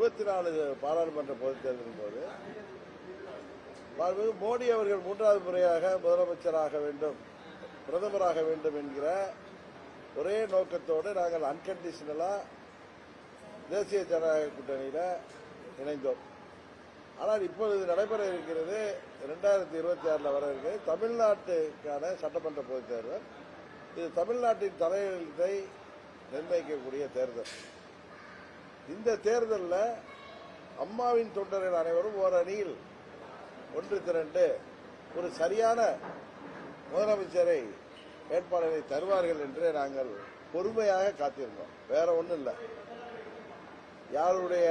இருபத்தி நாலு பாராளுமன்ற பொதுத் தேர்தலின் போது மாண்புமிகு மோடி அவர்கள் மூன்றாவது முறையாக முதலமைச்சராக வேண்டும் பிரதமராக வேண்டும் என்கிற ஒரே நோக்கத்தோடு நாங்கள் அன்கண்டிஷனலா தேசிய ஜனநாயக கூட்டணியில் இணைந்தோம். ஆனால் இப்பொழுது நடைபெற இருக்கிறது இரண்டாயிரத்தி இருபத்தி ஆறில் வர இருக்கிறது. தமிழ்நாட்டுக்கான சட்டமன்ற பொதுத் தேர்தல். இது தமிழ்நாட்டின் தலையெழுத்தை நிர்ணயிக்கக்கூடிய தேர்தல். இந்த தேர்தலில் அம்மாவின் தொண்டர்கள் அனைவரும் ஓர் அணியில் ஒன்று திரண்டு ஒரு சரியான முதலமைச்சரை வேட்பாளரை தருவார்கள் என்று நாங்கள் பொறுமையாக காத்திருந்தோம். வேற ஒன்றும் இல்லை. யாருடைய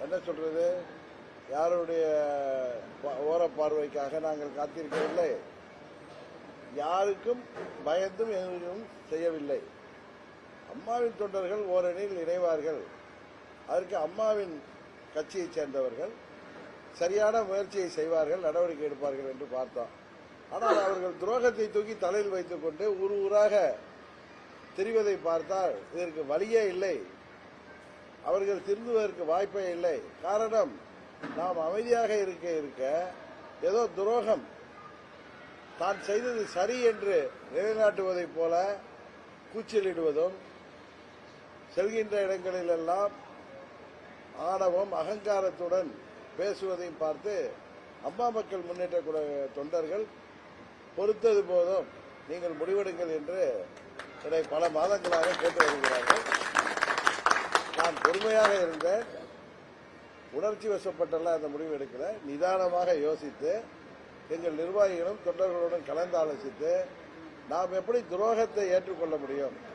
என்ன சொல்றது? யாருடைய ஓரப்பார்வைக்காக நாங்கள் காத்திருக்கவில்லை. யாருக்கும் பயந்தும் எதுவும் செய்யவில்லை. அம்மாவின் தொண்டர்கள் ஓரணியில் இணைவார்கள். அதற்கு அம்மாவின் கட்சியைச் சேர்ந்தவர்கள் சரியான முயற்சியை செய்வார்கள் நடவடிக்கை எடுப்பார்கள் என்று பார்த்தோம். ஆனால் அவர்கள் துரோகத்தை தூக்கி தலையில் வைத்துக் கொண்டு ஊர் ஊராக தெரிவதை பார்த்தால் இதற்கு வழியே இல்லை. அவர்கள் திருந்துவதற்கு வாய்ப்பே இல்லை. காரணம் நாம் அமைதியாக இருக்க இருக்க ஏதோ துரோகம். தான் செய்தது சரி என்று நிலைநாட்டுவதைப் போல கூச்சலிடுவதும் செல்கின்ற இடங்களிலெல்லாம் ஆணவம் அகங்காரத்துடன் பேசுவதையும் பார்த்து அம்மா மக்கள் முன்னேற்ற குழு- தொண்டர்கள் பொறுத்தது போதும் நீங்கள் முடிவெடுங்கள் என்று என்னை பல மாதங்களாக கேட்டு வருகிறார்கள். நான் பொறுமையாக இருந்தேன். உணர்ச்சி வசப்பட்டெல்லாம் அந்த முடிவு எடுக்கல. நிதானமாக யோசித்து எங்கள் நிர்வாகிகளும் தொண்டர்களுடன் கலந்து ஆலோசித்து நாம் எப்படி துரோகத்தை ஏற்றுக்கொள்ள முடியும்?